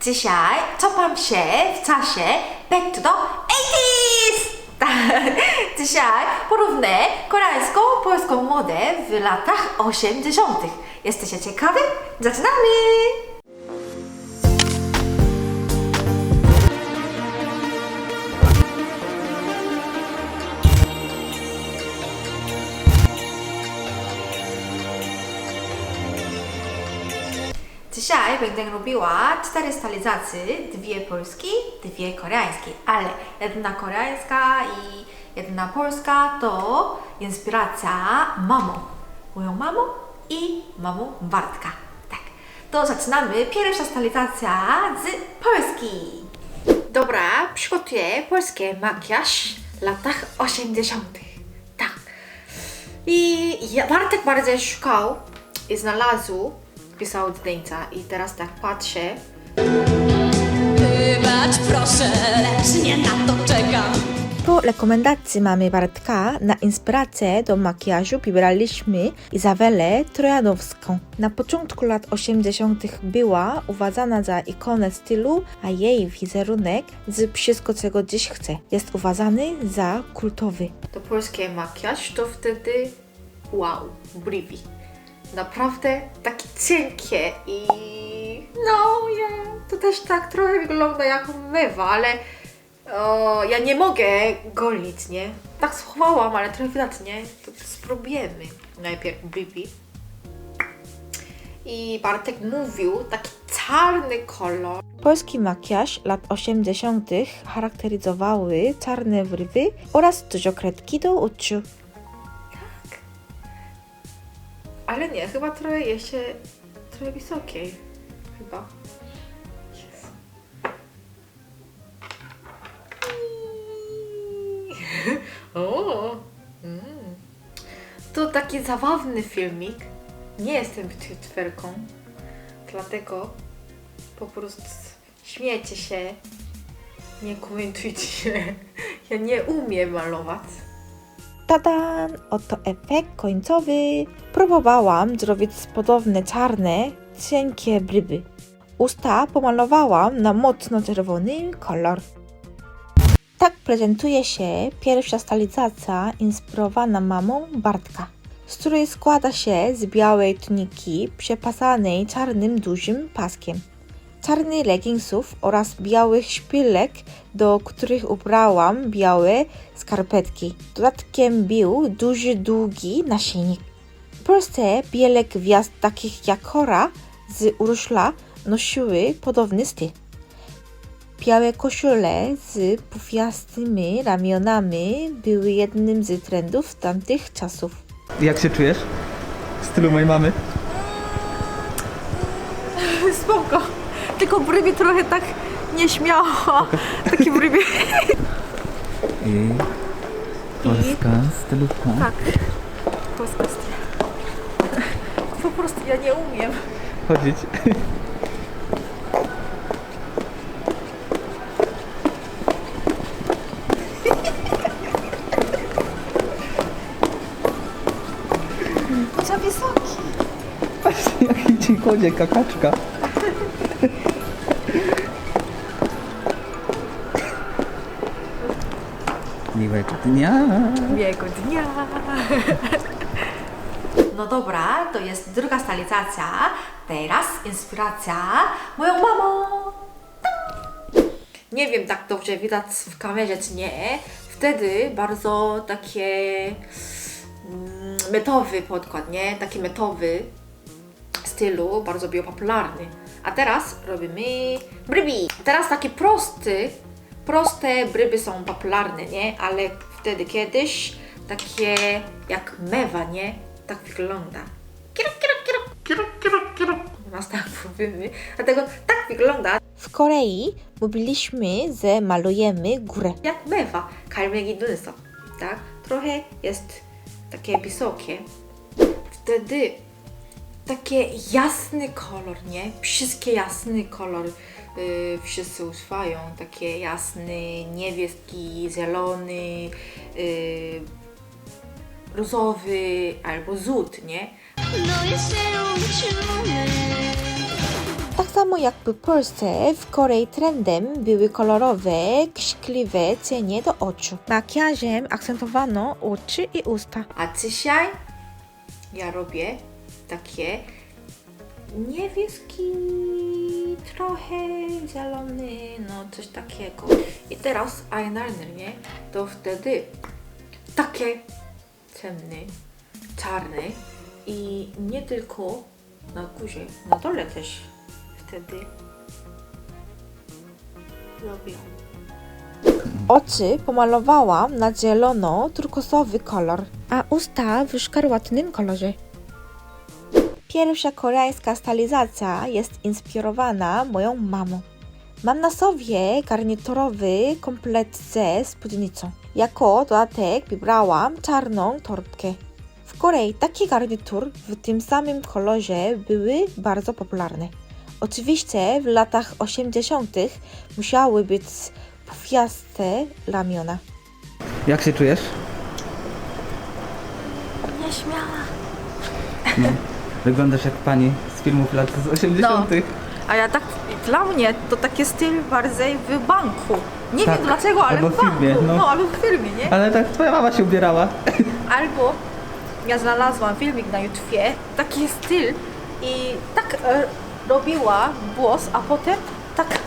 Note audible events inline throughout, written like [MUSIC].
Dzisiaj cofam się w czasie back to the 80s! [LAUGHS] Dzisiaj porównę koreańską, polską modę w latach 80. Jesteście ciekawi? Zaczynamy! Dzisiaj będę robiła cztery stylizacje, dwie polskie, dwie koreańskie, ale jedna koreańska i jedna polska to inspiracja mamą, moją mamą i mamą Bartka. Tak, to zaczynamy. Pierwsza stylizacja z Polski. Dobra, przygotuję polski makijaż w latach 80. Tak. I Bartek bardzo szukał i znalazł, pisał zdjęcia i teraz tak patrzę. Wybacz proszę, lecz nie na to czekam. Po rekomendacji mamy Bartka na inspirację do makijażu wybraliśmy Izabelę Trojanowską. Na początku lat 80. była uważana za ikonę stylu, a jej wizerunek z Wszystko czego dziś chcę jest uważany za kultowy. To polski makijaż to wtedy wow, briwi. Naprawdę takie cienkie i no ja, to też tak trochę wygląda jak mewa, ale o, ja nie mogę golić, nie? Tak schowałam, ale trochę widać, nie? To, to spróbujemy. Najpierw briwi. I Bartek mówił taki czarny kolor. Polski makijaż lat 80. charakteryzowały czarne wrywy oraz dużo kredki do oczu. Ale nie, chyba trochę jeszcze trochę wysokiej. Chyba. [LAUGHS] O, mm. To taki zabawny filmik. Nie jestem ćwierką, dlatego po prostu śmiejcie się, nie komentujcie. Ja nie umiem malować. Tadan! Oto efekt końcowy. Próbowałam zrobić podobne czarne, cienkie bryby. Usta pomalowałam na mocno czerwony kolor. Tak prezentuje się pierwsza stylizacja inspirowana mamą Bartka, z której składa się z białej tuniki przepasanej czarnym dużym paskiem, czarnych leginsów oraz białych szpilek, do których ubrałam białe skarpetki. Dodatkiem był duży, długi naszyjnik. W Polsce wiele gwiazd takich jak Kora z Urszula nosiły podobny styl. Białe koszule z pufiastymi ramionami były jednym z trendów tamtych czasów. Jak się czujesz? W stylu mojej mamy? Tylko brybi trochę tak nieśmiało. Taki brybi. I polska stylówka. Tak. Polska styl. Po prostu ja nie umiem. Chodzić. Za wysoki. Patrz jak ci kładzie kakaczka. Miłego dnia. Miłego dnia. No dobra, to jest druga stylizacja. Teraz inspiracja moją mamą. Nie wiem tak dobrze widać w kamerze czy nie. Wtedy bardzo takie mm, metowy podkład, nie? Taki metowy stylu, bardzo był popularny. A teraz robimy brybi. Teraz takie prosty, proste bryby są popularne, nie? Ale wtedy kiedyś takie jak mewa, nie? Tak wygląda. Kiro, kiro, kiro, kiro, kiro, kiro. U nas tak mówimy. Dlatego tak wygląda W Korei mówiliśmy, że malujemy górę. jak mewa. Kalmegi 눈썹, tak? Trochę jest takie wysokie. Wtedy takie jasny kolor, nie? Wszystkie jasny kolor Y, wszyscy używają, takie jasny, niebieski, zielony, y, różowy albo zód, nie? No, tak samo jak w Polsce, w Korei trendem były kolorowe, krzykliwe cienie do oczu. Makijażem akcentowano oczy i usta. A dzisiaj ja robię takie niebieskie trochę zielony, no coś takiego. I teraz eyeliner, nie? To wtedy takie ciemny, czarny i nie tylko na górze, na dole też wtedy robię. Oczy pomalowałam na zielono-turkosowy kolor, a usta w szkarłatnym kolorze. Pierwsza koreańska stylizacja jest inspirowana moją mamą. Mam na sobie garniturowy komplet ze spódnicą. Jako dodatek wybrałam czarną torebkę. W Korei taki garnitur w tym samym kolorze były bardzo popularne. Oczywiście w latach 80. musiały być pufiaste ramiona. Jak się czujesz? Nieśmiała. Wyglądasz jak pani z filmów lat z 80. A ja tak, dla mnie to taki styl bardziej w banku. Nie Tak, wiem dlaczego, ale albo w w filmie, banku. no. No. albo w filmie, nie? Ale tak twoja mama się ubierała. [LAUGHS] Albo ja znalazłam filmik na YouTubie, taki styl i tak e, robiła włos, a potem tak [LAUGHS]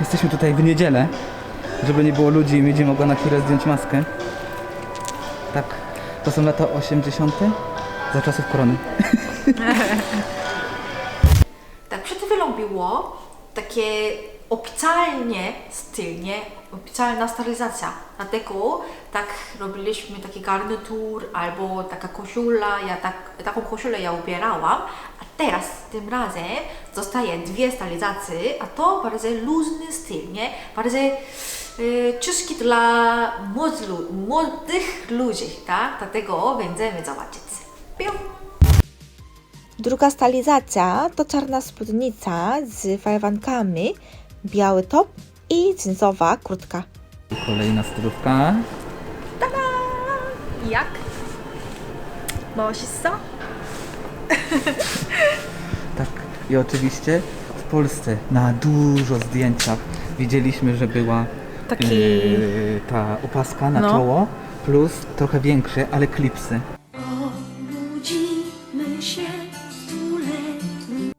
Jesteśmy tutaj w niedzielę, żeby nie było ludzi i będzie mogła na chwilę zdjąć maskę. Tak, to są lata 80. za czasów korony. [LAUGHS] Tak przed chwilą było takie oficjalnie styl, nie? Oficjalna stylizacja. Dlatego tak robiliśmy taki garnitur albo taka koszula, ja tak, taką koszulę ja ubierałam. A teraz tym razem zostaje dwie stylizacje, a to bardziej luźny styl, nie? Bardziej y, ciężki dla młodych, lu- młodych ludzi, tak? Dlatego będziemy zobaczyć. Piu. Druga stylizacja to czarna spódnica z fajwankami, biały top i jeansowa kurtka. Kolejna stylówka. Jak? 멋있어? [LAUGHS] Tak, i oczywiście w Polsce na dużo zdjęciach widzieliśmy, że była Taki- yy, ta opaska na No. czoło, plus trochę większe, ale klipsy. Obudzimy się stuletni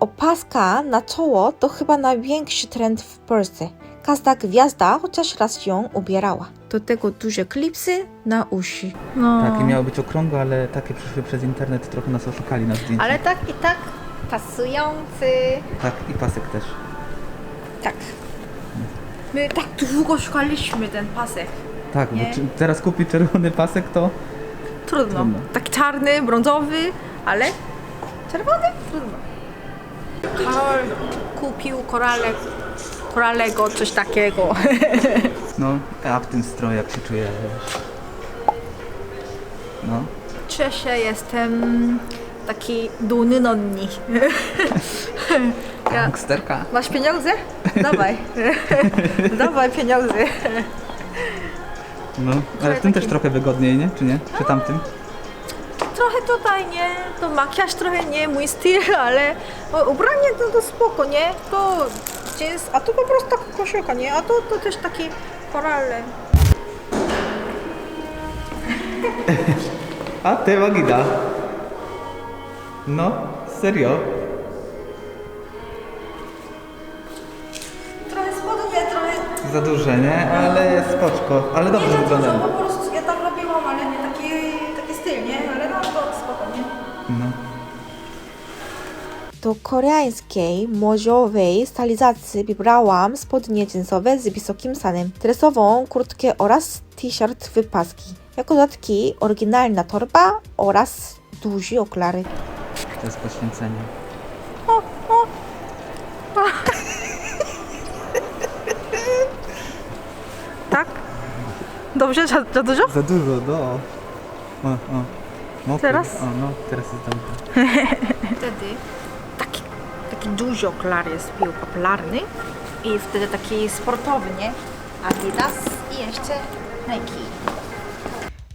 Opaska na czoło to chyba największy trend w Polsce. Każda gwiazda chociaż raz ją ubierała. Do tego duże klipsy na uszy. No. Tak, i miało być okrągłe, ale takie przyszły przez internet, trochę nas oszukali na zdjęciu. Ale tak i tak pasujący. Tak, i pasek też. Tak. My tak długo szukaliśmy ten pasek. Tak, Nie? bo czy, teraz kupić czerwony pasek to Trudno. Trudno. Tak czarny, brązowy, ale czerwony? Trudno. Karol kupił korale, koralego, coś takiego. [LAUGHS] no, a w tym stroju jak się czujesz? No, Cieszę, jestem taki dumny nonni. ja, [LAUGHS] gangsterka. Masz pieniądze? Dawaj. [LAUGHS] Dawaj pieniądze. No, ale w tym taki- też trochę wygodniej, nie? Czy nie? Czy tamtym? Trochę tutaj nie, to makijaż trochę nie mój styl, ale ubranie to, to spoko, nie? To jeans, a tu po prostu taka koszulka, nie? A to, to też takie korale. [LAUGHS] A ty Magida. No, serio? Za duże, nie? Ale jest spoczko. Ale dobrze nie wyglądają. po prostu ja tam robiłam, ale nie taki, taki styl, nie? Ale no to spoko, nie? No. Do koreańskiej, młodziowej stylizacji wybrałam spodnie jeansowe z wysokim stanem, dresową kurtkę oraz t-shirt w paski. Jako dodatki oryginalna torba oraz duże okulary. To jest poświęcenie. Tak? Dobrze? Za, za dużo? Za dużo, no. O, o. Mokry. Teraz? O, no, teraz jest dobrze. [LAUGHS] Wtedy taki, taki duży okular jest był popularny i wtedy taki sportowy, nie? Adidas i jeszcze Nike.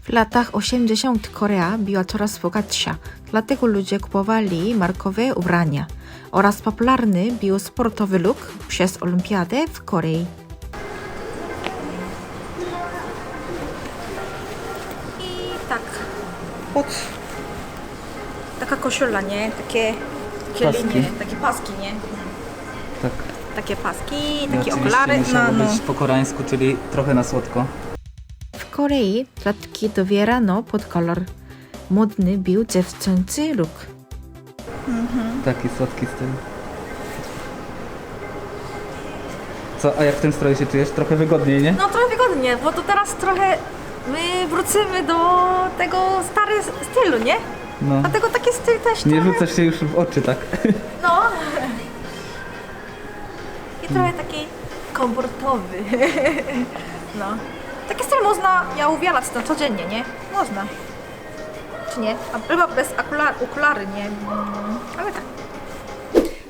W latach 80. Korea była coraz bogatsza, dlatego ludzie kupowali markowe ubrania oraz popularny był sportowy look przez olimpiadę w Korei. Chodź. taka koszula, nie? Takie, takie Paski. linie, takie paski, nie? Tak. Takie paski, I takie oczywiście okulary. musiało No, no. być po koreańsku, czyli trochę na słodko. W Korei klatki dobierano pod kolor. Modny był dziewczęcy look. Taki słodki styl. Co, a jak w tym stroju się czujesz? Trochę wygodniej, nie? No trochę wygodnie, bo to teraz trochę my wrócimy do tego stary stylu, nie? No. Dlatego taki styl też Nie trochę, rzucasz się już w oczy, tak? no. [LAUGHS] I trochę taki komfortowy. [LAUGHS] No. Taki styl można ja uwielać na codziennie, nie? Można. Czy nie? A chyba bez okular, okulary, nie? Mm, ale tak.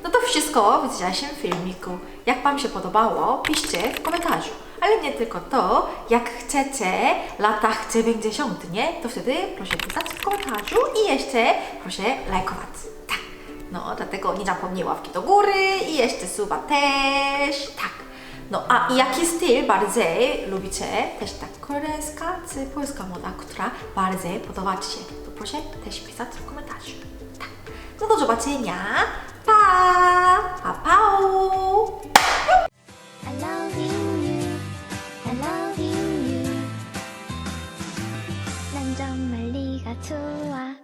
No to wszystko w dzisiejszym filmiku. Jak Wam się podobało, piszcie w komentarzu. Ale nie tylko to, jak chcecie latach 90, nie? To wtedy proszę pisać w komentarzu i jeszcze proszę lajkować. Tak. No, dlatego nie zapomnij ławki do góry i jeszcze suba też. Tak. No, a jaki styl bardziej lubicie? Też tak koreańska czy polska moda, która bardziej podoba Ci się? To proszę też pisać w komentarzu. Tak. No do zobaczenia. Pa! 兔子啊。